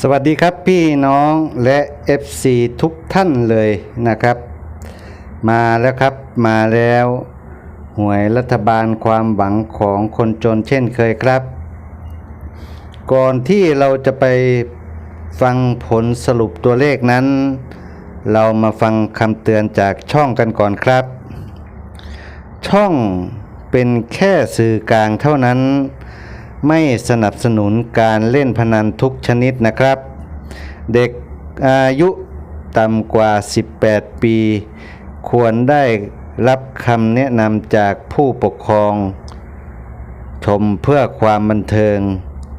สวัสดีครับพี่น้องและ FC ทุกท่านเลยนะครับ มาแล้วครับมาแล้ว หวยรัฐบาลความหวังของคนจนเช่นเคยครับ ก่อนที่เราจะไปฟังผลสรุปตัวเลขนั้น เรามาฟังคำเตือนจากช่องกันก่อนครับ ช่องเป็นแค่สื่อกลางเท่านั้น ไม่สนับสนุนการเล่นพนันทุกชนิดนะครับ เด็กอายุต่ำกว่า 18 ปี ควรได้รับคำแนะนำจากผู้ปกครอง ชมเพื่อความบันเทิง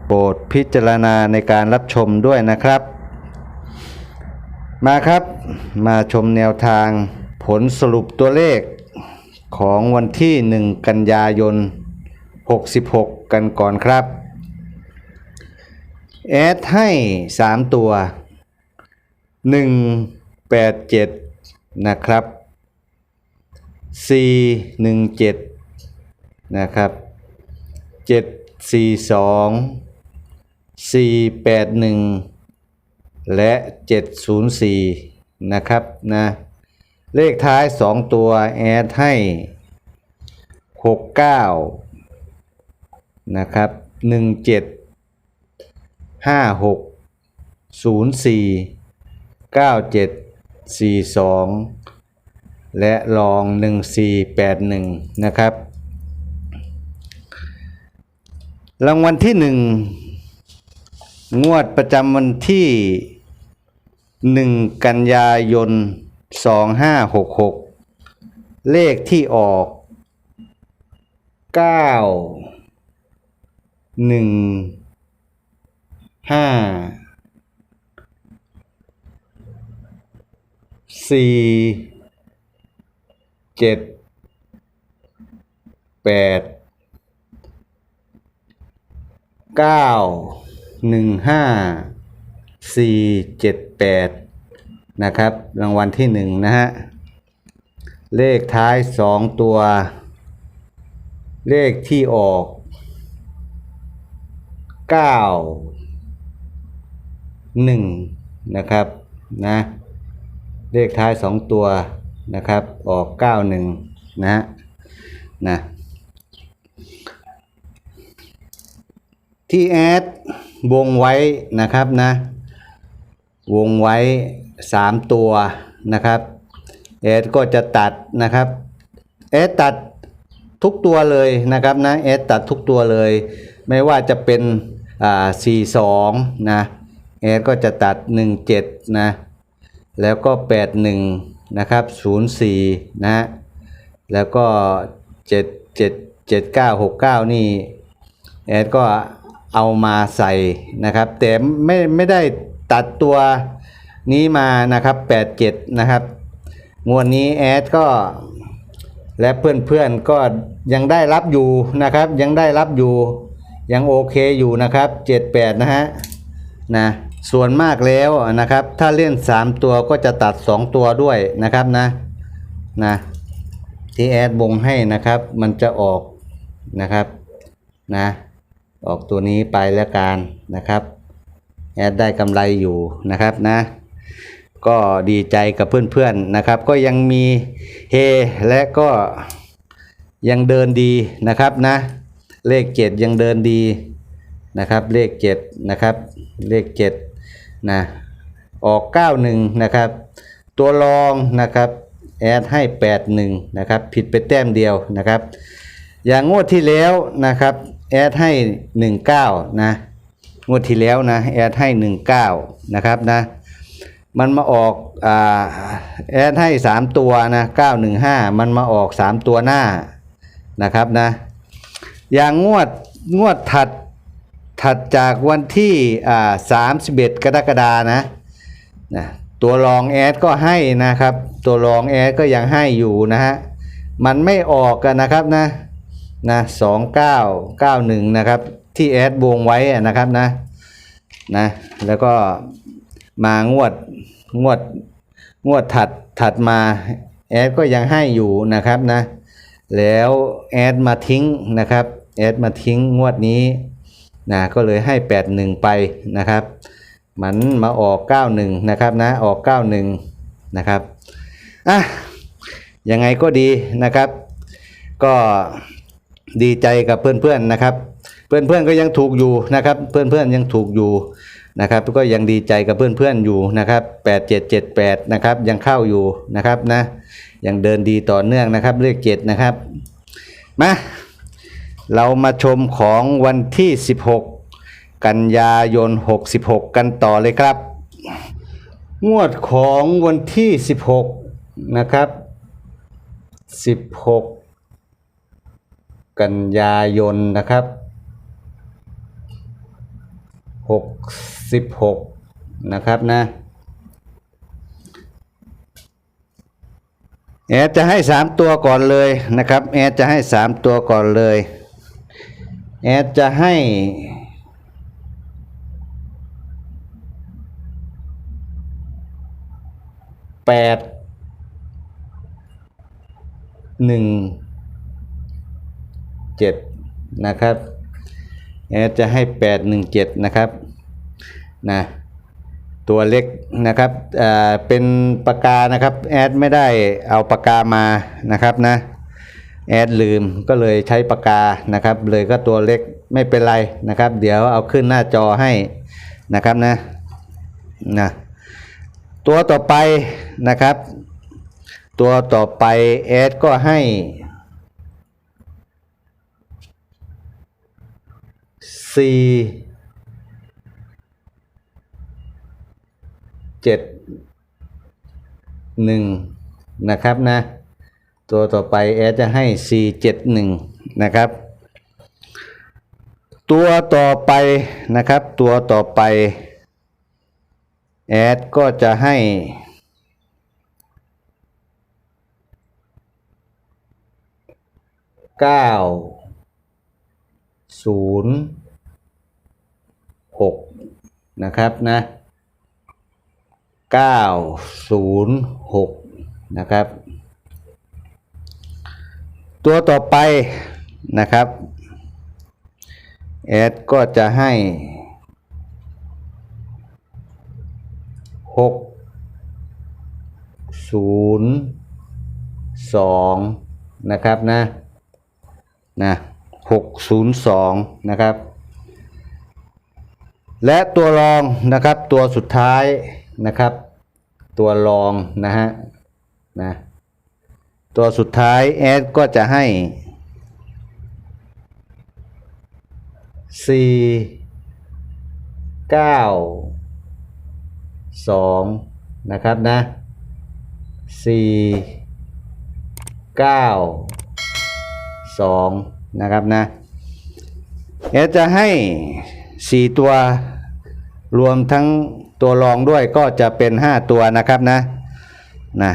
โปรดพิจารณาในการรับชมด้วยนะครับ มาครับมาชมแนวทาง ผลสรุปตัวเลขของวันที่ 1 กันยายน 66 กันก่อนครับแอดให้ 3 ตัว 187 นะครับ 417 นะครับ 742 481 และ 704 นะครับนะเลขท้าย 2 ตัวแอดให้ 69 นะครับ17ห้าหกศูนย์สี่เก้าเจ็ดสี่สองและรองหนึ่งสี่แปดหนึ่งนะครับรางวัลที่หนึ่งงวดประจำวันที่หนึ่งกันยายนสองห้าหกหกเลขที่ออกเก้า หนึ่งห้าสี่เจ็ดแปดเก้าหนึ่งห้าสี่เจ็ดแปดนะครับ รางวัลที่หนึ่งนะฮะ เลขท้ายสองตัว เลขที่ออก เก้าหนึ่งนะครับนะเลขท้ายสองตัวนะครับออกเก้าหนึ่งนะฮะนะที่แอดวงไว้นะครับนะวงไว้สามตัวนะครับแอดก็จะตัดนะครับแอดตัดทุกตัวเลยนะครับนะแอดตัดทุกตัวเลย ไม่ว่าจะเป็น สี่สองนะแอดก็จะตัดหนึ่งเจ็ดนะ แล้วก็แปดหนึ่งนะครับศูนย์สี่นะ แล้วก็เจ็ดเจ็ดเจ็ดเก้าหกเก้านี่ แอดก็เอามาใส่นะครับ แต่ไม่ไม่ได้ตัดตัวนี้มานะครับแปดเจ็ดนะครับ งวดนี้แอดก็ และเพื่อนๆก็ยังได้รับอยู่นะครับ ยังได้รับอยู่ ยังโอเคอยู่นะครับ 78 นะฮะนะส่วนมากแล้วนะครับ ถ้าเล่น 3 ตัวก็จะตัด 2 ตัวด้วยนะครับนะนะที่แอดวงให้นะครับ มันจะออกนะครับนะออกตัวนี้ไปแล้วกันนะครับแอดได้กำไรอยู่นะครับนะ ก็ดีใจกับเพื่อนๆนะครับ ก็ยังมีเฮและก็ยังเดินดีนะครับนะ เลขเจ็ดยังเดินดีนะครับ เลขเจ็ดนะครับ เลขเจ็ดนะออกเก้าหนึ่งนะครับ ตัวรองนะครับแอดให้แปดหนึ่งนะครับ ผิดไปแต้มเดียวนะครับ อย่างงวดที่แล้วนะครับแอดให้หนึ่งเก้านะ งวดที่แล้วนะแอดให้หนึ่งเก้านะครับนะ มันมาออกอ่าแอดให้สามตัวนะเก้าหนึ่งห้ามันมาออกสามตัวหน้านะครับนะ อย่างงวดงวดถัดถัดจากวันที่อ่าสามสิบเอ็ดกรกฎานะนะตัวรองแอดก็ให้นะครับ ตัวรองแอดก็ยังให้อยู่นะฮะมันไม่ออกกันนะครับนะนะสองเก้าเก้าหนึ่งนะครับ ที่แอดวงไว้นะครับนะนะแล้วก็มางวดงวดงวดถัดถัดมาแอดก็ยังให้อยู่นะครับนะแล้วแอดมาทิ้งนะครับ แอดมาทิ้งงวดนี้นะก็เลยให้ 81 ไปนะครับ มันมาออก 91 นะครับนะออก 91 นะครับอะยังไงก็ดีนะครับ ก็ดีใจกับเพื่อนๆนะครับ เพื่อนๆก็ยังถูกอยู่นะครับ เพื่อนๆยังถูกอยู่นะครับ ก็ยังดีใจกับเพื่อนๆอยู่นะครับ 8778 นะครับยังเข้าอยู่นะครับนะยังเดินดีต่อเนื่องนะครับเลขเจ็ดนะครับมา เรามาชมของวันที่ 16 กันยายน 66 กันต่อเลยครับ งวดของวันที่ 16 นะครับ 16 กันยายนนะครับ 66 นะครับนะแอดจะให้ 3 ตัวก่อนเลยนะครับ แอดจะให้ 3 ตัวก่อนเลย แอดจะให้ แปด หนึ่ง เจ็ดนะครับ แอดจะให้แปดหนึ่งเจ็ดนะครับ นะตัวเล็กนะครับเป็นปากกานะครับ แอดไม่ได้เอาปากกามานะครับนะ แอดลืมก็เลยใช้ปากกานะครับ เลยก็ตัวเล็กไม่เป็นไรนะครับ เดี๋ยวเอาขึ้นหน้าจอให้นะครับนะนะตัวต่อไปนะครับ ตัวต่อไปแอดก็ให้สี่เจ็ดหนึ่งนะครับนะ ตัวต่อไปแอดจะให้สี่เจ็ดหนึ่งนะครับ ตัวต่อไปนะครับ ตัวต่อไปแอดก็จะให้ เก้าศูนย์หกนะครับนะเก้าศูนย์หกนะครับ ตัวต่อไปนะครับแอดก็จะให้หกศูนย์สองนะครับนะนะหกศูนย์สองนะครับ และตัวรองนะครับตัวสุดท้ายนะครับ ตัวรองนะฮะนะ ตัวสุดท้ายแอดก็จะให้สี่เก้าสองนะครับนะสี่เก้าสองนะครับนะเอดจะให้สี่ตัวรวมทั้งตัวรองด้วยก็จะเป็นห้าตัวนะครับนะนะ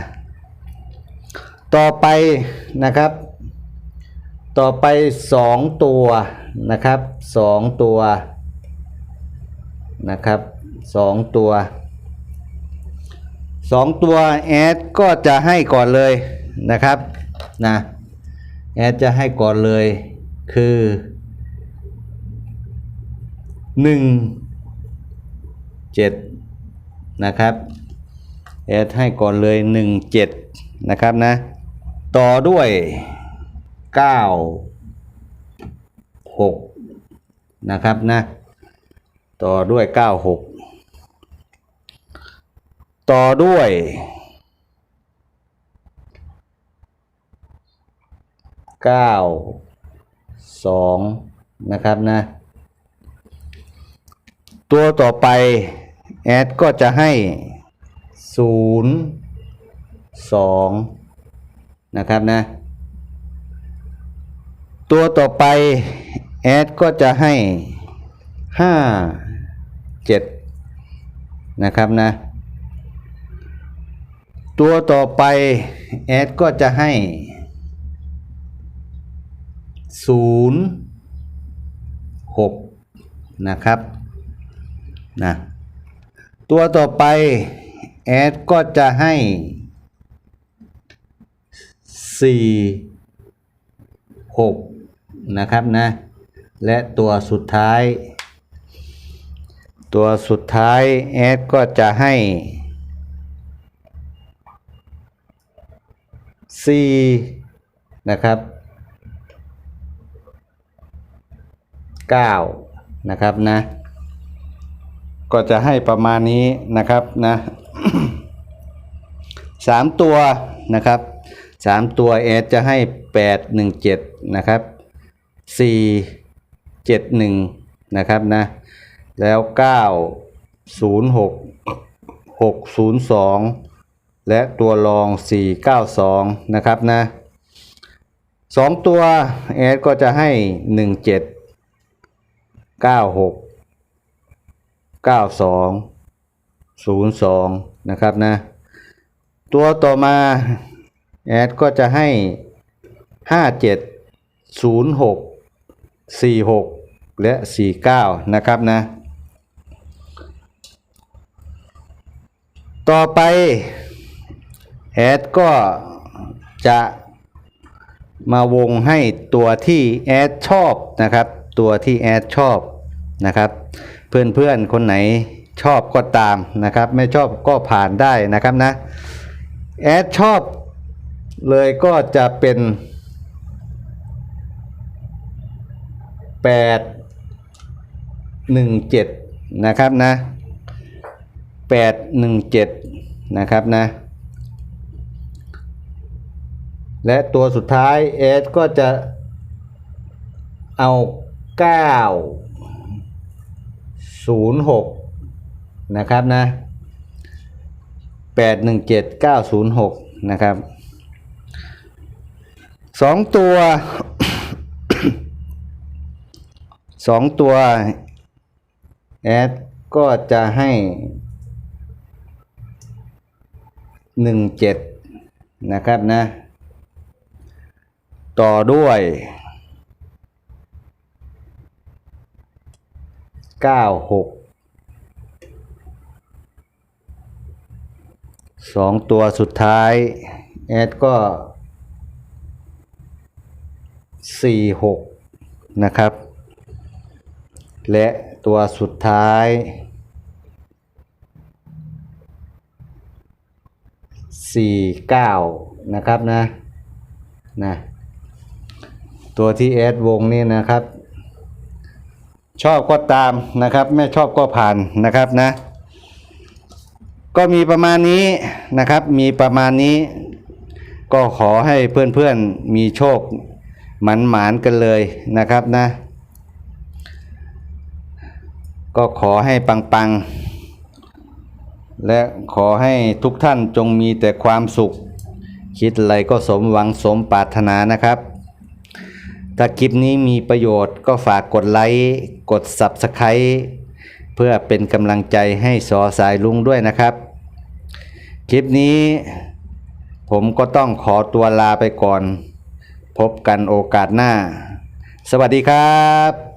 ต่อไปนะครับ ต่อไปสองตัวนะครับสองตัวนะครับสองตัวสองตัวแอดก็จะให้ก่อนเลยนะครับนะแอดจะให้ก่อนเลยคือหนึ่งเจ็ดนะครับแอดให้ก่อนเลยหนึ่งเจ็ดนะครับนะ ต่อด้วยเก้าหกนะครับนะ ต่อด้วยเก้าหกต่อด้วยเก้าสองนะครับนะ ตัวต่อไป แอดก็จะให้ศูนย์สอง นะครับนะ ตัวต่อไปแอดก็จะให้ห้าเจ็ดนะครับนะ ตัวต่อไปแอดก็จะให้ศูนย์หกนะครับนะตัวต่อไปแอดก็จะให้ สี่หกนะครับนะ และตัวสุดท้าย ตัวสุดท้ายแอดก็จะให้ C นะครับ 9 นะครับนะ ก็จะให้ประมาณนี้นะครับนะสามตัวนะครับ สามตัวเอสจะให้แปดหนึ่งเจ็ดนะครับสี่เจ็ดหนึ่งนะครับนะแล้วเก้าศูนย์หกหกศูนย์สองและตัวรองสี่เก้าสองนะครับนะสองตัวเอสก็จะให้หนึ่งเจ็ดเก้าหกเก้าสองศูนย์สองนะครับนะ ตัวต่อมา แอดก็จะให้ห้าเจ็ดศูนย์หกสี่หกและสี่เก้านะครับนะ ต่อไป แอดก็จะมาวงให้ตัวที่แอดชอบนะครับ ตัวที่แอดชอบนะครับ เพื่อนๆ คนไหนชอบก็ตามนะครับ ไม่ชอบก็ผ่านได้นะครับนะ แอดชอบ เลยก็จะเป็น 8 1 7 นะครับนะ 8 1 7 นะครับนะ และตัวสุดท้ายแอดก็จะเอา 9 0 6 นะครับนะแปดหนึ่งเจ็ดเก้าศูนย์หกนะครับ สองตัวสองตัวแอดก็จะให้หนึ่งเจ็ดนะครับนะ ต่อด้วยเก้าหกสองตัวสุดท้าย แอดก็ สี่หกนะครับ และตัวสุดท้ายสี่เก้านะครับนะนะตัวที่แอดวงนี่นะครับ ชอบก็ตามนะครับ ไม่ชอบก็ผ่านนะครับนะ ก็มีประมาณนี้นะครับ มีประมาณนี้ ก็ขอให้เพื่อนๆมีโชค หมันหมานกันเลยนะครับนะ ก็ขอให้ปังๆ และขอให้ทุกท่านจงมีแต่ความสุข คิดอะไรก็สมหวังสมปรารถนานะครับ ถ้าคลิปนี้มีประโยชน์ก็ฝากกดไลค์ กด Subscribe เพื่อเป็นกำลังใจให้สอสายลุงด้วยนะครับ คลิปนี้ผมก็ต้องขอตัวลาไปก่อน พบกันโอกาสหน้า สวัสดีครับ